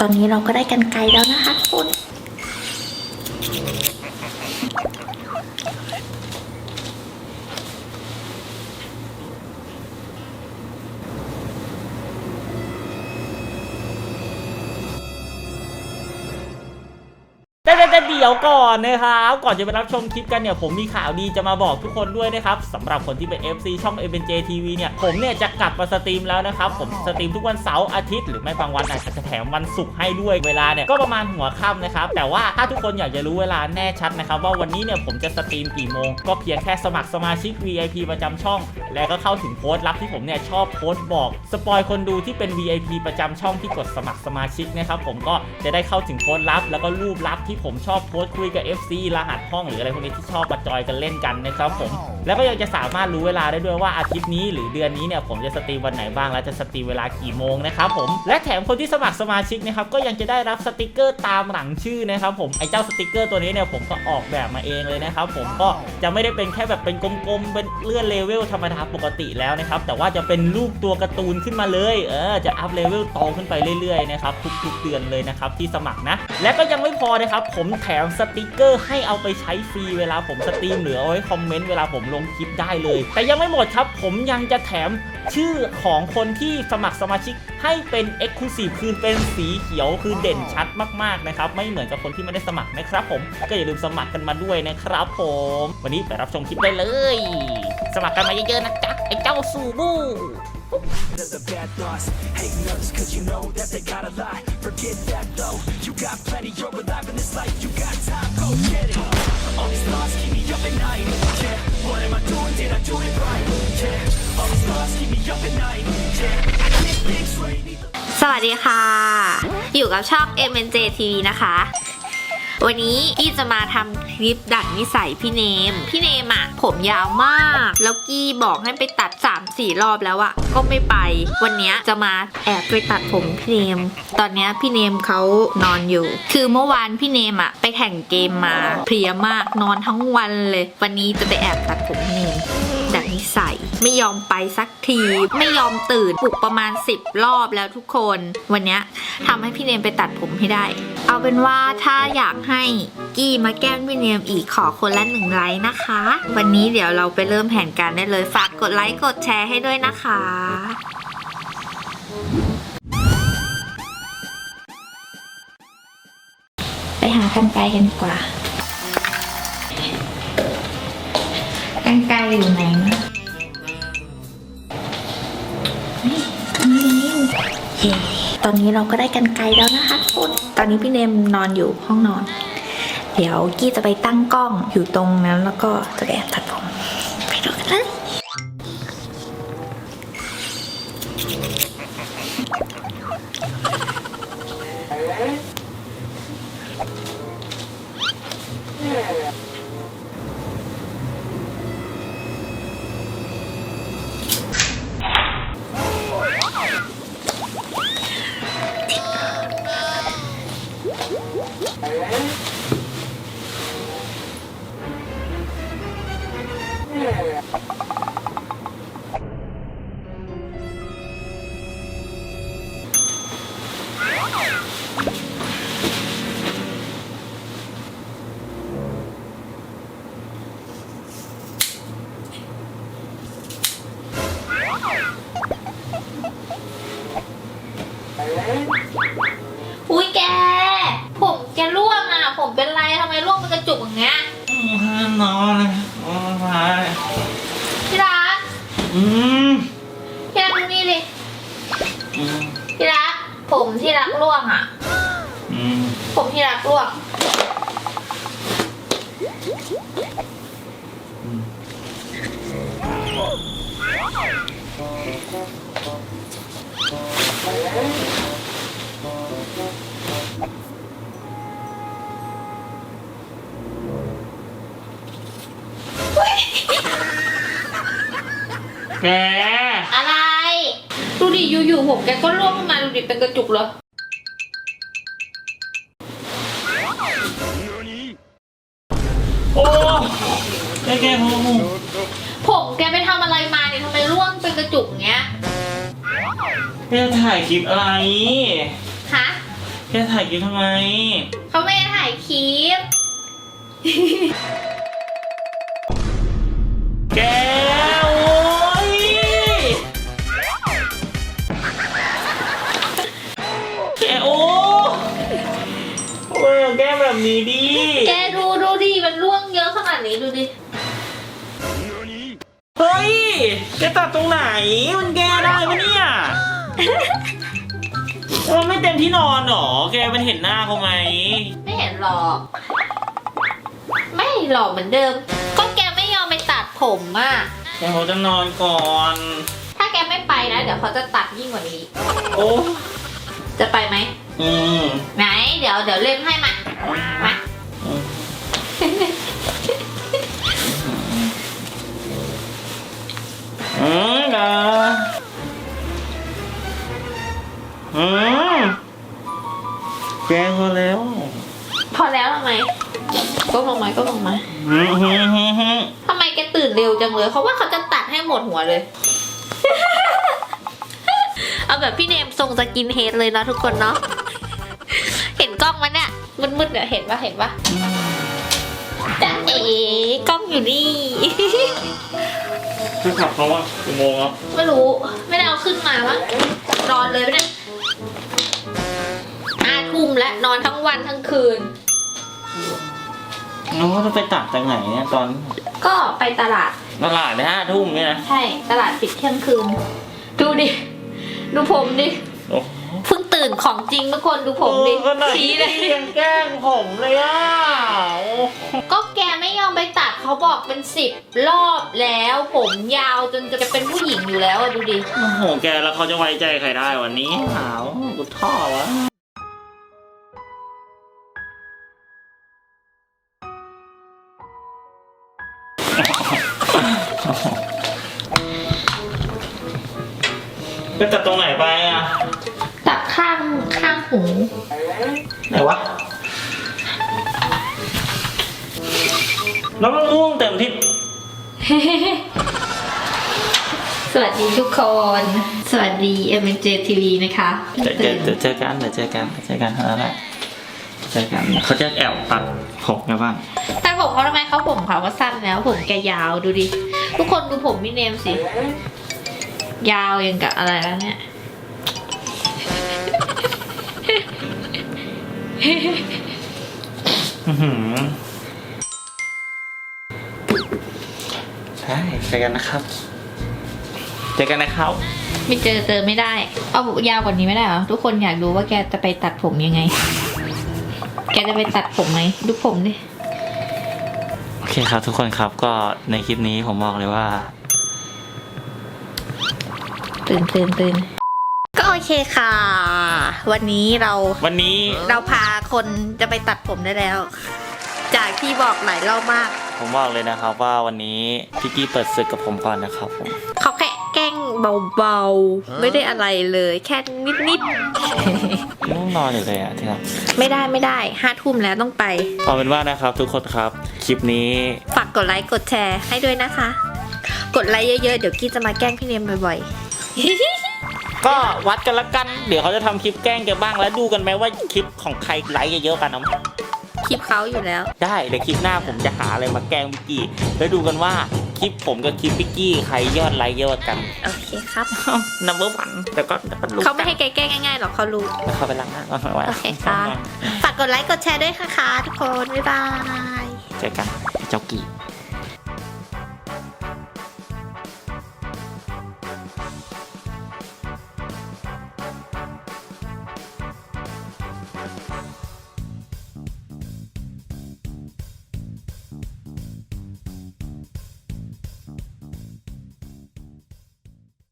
ตอนนี้เราก็ได้กันไกลแล้วนะคะทุกคน เดี๋ยวก่อนนะครับ ก่อนจะไปรับชมคลิปกันเนี่ยผมมีข่าวดีจะมาบอกทุกคนด้วยนะครับสำหรับคนที่เป็น FC ช่อง a b n j TV เนี่ยผมเนี่ยจะกลับมาสตรีมแล้วนะครับ ผมสตรีมทุกวันเสาร์อาทิตย์หรือไม่บางวันอาจจะแถมวันศุกร์ให้ด้วยเวลาเนี่ยก็ประมาณหัวค่ำนะครับแต่ว่าถ้าทุกคนอยากจะรู้เวลาแน่ชัดนะครับว่าวันนี้เนี่ยผมจะสตรีมกี่โมง ก็เพียงแค่สมัครสมาชิก VIP ประจำช่อง แล้วก็เข้าถึงโพสต์ลับที่ผมเนี่ยชอบโพสต์บอก สปอยคนดูที่เป็น VIP ประจำช่องที่กดสมัครสมาชิกนะครับผมก็จะได้เข้าถึงโพสต์ลับแล้วก็รูปลับที่ผมชอบโพสต์คุยกับ FC รหัสห้องหรืออะไรพวกนี้ที่ชอบมาจอยกันเล่นกันนะครับผม แล้วก็ยังจะสามารถรู้เวลาได้ด้วยว่าอาทิตย์นี้หรือเดือนนี้เนี่ยผมจะสตรีมวันไหนบ้างและจะสตรีมเวลากี่โมงนะครับผมและแถมคนที่สมัครสมาชิกนะครับก็ยังจะได้รับสติกเกอร์ตามหลังชื่อนะครับผมไอ้เจ้าสติกเกอร์ตัวนี้เนี่ยผมก็ออกแบบมาเองเลยนะครับผมก็จะไม่ได้เป็นแค่แบบเป็นกลมๆเป็นเลื่อนเลเวลธรรมดาปกติแล้วนะครับแต่ว่าจะเป็นรูปตัวการ์ตูนขึ้นมาเลยเออจะอัพเลเวลโตขึ้นไปเรื่อยๆนะครับทุกๆเดือนเลยนะครับที่สมัครนะและก็ยังไม่พอนะครับผมแถมสติกเกอร์ให้เอาไปใช้ฟรีเวลาผมสตรีมหรือเอาไว้คอมเมนต์เวลาผมลงคลิปได้เลย แต่ยังไม่หมดครับ ผมยังจะแถมชื่อของคนที่สมัครสมาชิกให้เป็น e x c l u s i v e คือเป็นสีเขียวคือเด่นชัดมากๆนะครับ ไม่เหมือนกับคนที่ไม่ได้สมัครนะครับ ผมก็อย่าลืมสมัครกันมาด้วยนะครับ ผม วันนี้ไปรับชมคลิปได้เลย สมัครกันมาเยอะๆนะจ๊ะไอ้เจ้าซูบู the bad thoughts Hating others cause you know that they gotta lie Forget that though You got plenty, you're alive in this life You at night Yeah, what am I doing? Did I do it right? Yeah, all these thoughts keep me up at night Yeah, I can't think straight need the สวัสดีค่ะ อยู่กับช่อง m n j TV นะคะ วันนี้กี้จะมาทำคลิปดัดนิสัยพี่เนม พี่เนมอะผมยาวมาก แล้วกี้บอกให้ไปตัด 3-4 รอบแล้วอะก็ไม่ไป วันนี้จะมาแอบไปตัดผมพี่เนม ตอนนี้พี่เนมเขานอนอยู่ คือเมื่อวานพี่เนมอะไปแข่งเกมมาเพลียมากนอนทั้งวันเลย วันนี้จะไปแอบตัดผมพี่เนม นิสัย ไม่ยอมไปสักที ไม่ยอมตื่นปลุกประมาณ 10 รอบแล้วทุกคน วันนี้ทำให้พี่เนมไปตัดผมให้ได้ เอาเป็นว่าถ้าอยากให้กี้มาแกล้งพี่เนมอีกขอคนละหนึ่งไลค์นะคะ วันนี้เดี๋ยวเราไปเริ่มแผนการได้เลยฝากกดไลค์กดแชร์ให้ด้วยนะคะไปหากันไกลกันดีกว่า กันไกลอยู่ไหนนะนี่นี่นี่เย้ตอนนี้เราก็ได้กันไกลแล้วนะคะทุกคนตอนนี้พี่เนมนอนอยู่ห้องนอน เดี๋ยวกี้จะไปตั้งกล้องอยู่ตรงนั้น แล้วก็จะไปแอบตัดผม ไปดูกันเลย อุ้ยแก ผมแกร่วงอะ ผมเป็นไรทำไมร่วงเป็นกระจุกอย่างเงี้ยนอนเลยนอนไปพี่รักอืมพี่รักดูนี่ดิอืมพี่รักผมที่รักร่วงอะ อืมผมที่รักร่วง แกอะไร ดูดิอยู่ๆผมแกก็ร่วงขึ้นมาดูดิเป็นกระจุกเลยโอ้แกแกโอ้โหผมแกไปทำอะไรมา กระจุกเงี้ยแกถ่ายคลิปอะไรฮะแแกถ่ายคลิปทำไม เขาไม่ได้ถ่ายคลิป แกโอ้ยแกโอ้โอ้ยแกแบบนี้ดิแกดูดูดิมันร่วงเยอะขนาดนี้ดูดิเฮ้ยแกตัดตรงไหน มันแกได้ปะเนี่ยมันไม่เต็มที่นอนหรอ แกมันเห็นหน้าเขาไหม ไม่เห็นหรอก ไม่หรอกเหมือนเดิม ก็แกไม่ยอมไปตัดผมอะ แกเขาจะนอนก่อน ถ้าแกไม่ไปนะ เดี๋ยวเขาจะตัดยิ่งกว่านี้ โอ้ จะไปไหม อืม ไหน เดี๋ยวเดี๋ยวเล่นให้มา มา อืมอืมนะอืมแกงเขาแล้วพอแล้วทำไมก็ลงมาก็ลงมาอืมฮึ่มฮึ่มฮึ่มทำไมแกตื่นเร็วจังเลยเขาว่าเขาจะตัดให้หมดหัวเลย เอาแบบพี่เนมทรงสกินเฮดเลยนะทุกคนเนาะ เห็นกล้องมันเนี่ยมืดๆเนี่ยเห็นปะเห็นปะจ้าเอ๋กล้องอยู่นี่ คือขับเขาว่ากี่โมงครับไม่รู้ ไม่ได้เอาขึ้นมามั้งนอนเลยปะเนี่ยอาทุ่มแล้วนอนทั้งวันทั้งคืน น้องจะไปตัดจากไหนเนี่ยตอนก็ไปตลาด ตลาดห้าทุ่มเนี่ยนะ ใช่ ตลาดปิดเที่ยงคืน ดูดิ ดูผมดิโอ้ เพิ่งตื่นของจริงทุกคนดูผมดิเออก็ไหนชี้เลย ยังแกล้งผมเลยอะโอ้ ก็แกไม่ยอมไปตัดเขาบอกเป็นสิบรอบแล้ว ผมยาวจนจะเป็นผู้หญิงอยู่แล้วอะดูดิ โอ้โหแกแล้วเขาจะไว้ใจใครได้วันนี้หาวกูท่อวะไปตัดตรงไหนไปอะ ตัดข้างข้างหูไหนวะ แล้วมันม่วงเต็มที่ สวัสดีทุกคน สวัสดี m j TV นะคะเดี๋ยวเจอเดี๋ยวเจอกันเดี๋ยวเจอกันเดี๋ยวเจอกันเท่านั้นแหละเจอกันเขาจะแอบตัดผมกันบ้างแต่ผมเขาทำไมเขาผมเขาก็สั้นแล้ว ผมแกยาวดูดิ ทุกคนดูผมพี่เนมสิ ยาวยังกับอะไรแล้วเนี่ย อื้อหือ ช่เจอกันนะครับ เจอกันนะครับ ไม่เจอเจอไม่ได้ เอายาวกว่านี้ไม่ได้เหรอทุกคนอยากดูว่าแกจะไปตัดผมยังไง แกจะไปตัดผมไหมดูผมดิโอเคครับทุกคนครับก็ในคลิปนี้ผมบอกเลยว่า ตื่นตื่นตื่นก็โอเคค่ะ วันนี้เราวันนี้เราพาคนจะไปตัดผมได้แล้ว จากที่บอกหลายรอบมาก ผมบอกเลยนะครับว่าวันนี้พี่กี้เปิดศึกกับผมก่อนนะครับผมเขาแค่แกล้งเบาๆ ไม่ได้อะไรเลย แค่นิดนุ่งนอนอยู่เลยอะที่รักๆ ไม่ได้ไม่ได้ห้าทุ่มแล้วต้องไป เอาเป็นว่านะครับทุกคนครับ คลิปนี้ ฝากกดไลค์กดแชร์ให้ด้วยนะคะ กดไลค์เยอะๆ เดี๋ยวกี้จะมาแกล้งพี่เนมบ่อยๆก็วัดกันละกัน เดี๋ยวเขาจะทำคลิปแกล้งแกบ้างแล้วดูกันไหมว่าคลิปของใครไลค์เยอะๆกันนะค ลิปเขาอยู่แล้ว ได้เดี๋ยวคลิปหน้าผมจะหาอะไรมาแกล้งพี่กี้ แล้วดูกันว่าคลิปผมกับคลิปพี่กี้ใครยอดไลค์เยอะกว่ากันโอเคครับ นัมเบอร์วันแต่ก็ก็รู้เขาไม่ให้แกแกล้งง่ายๆหรอกเขารู้ แล้วเข้าไปล้างหน้าก่อนไว้โอเคค่ะ ฝากกดไลค์กดแชร์ด้วยค่ะทุกคน บ๊ายบาย เจอกันเจ้ากี้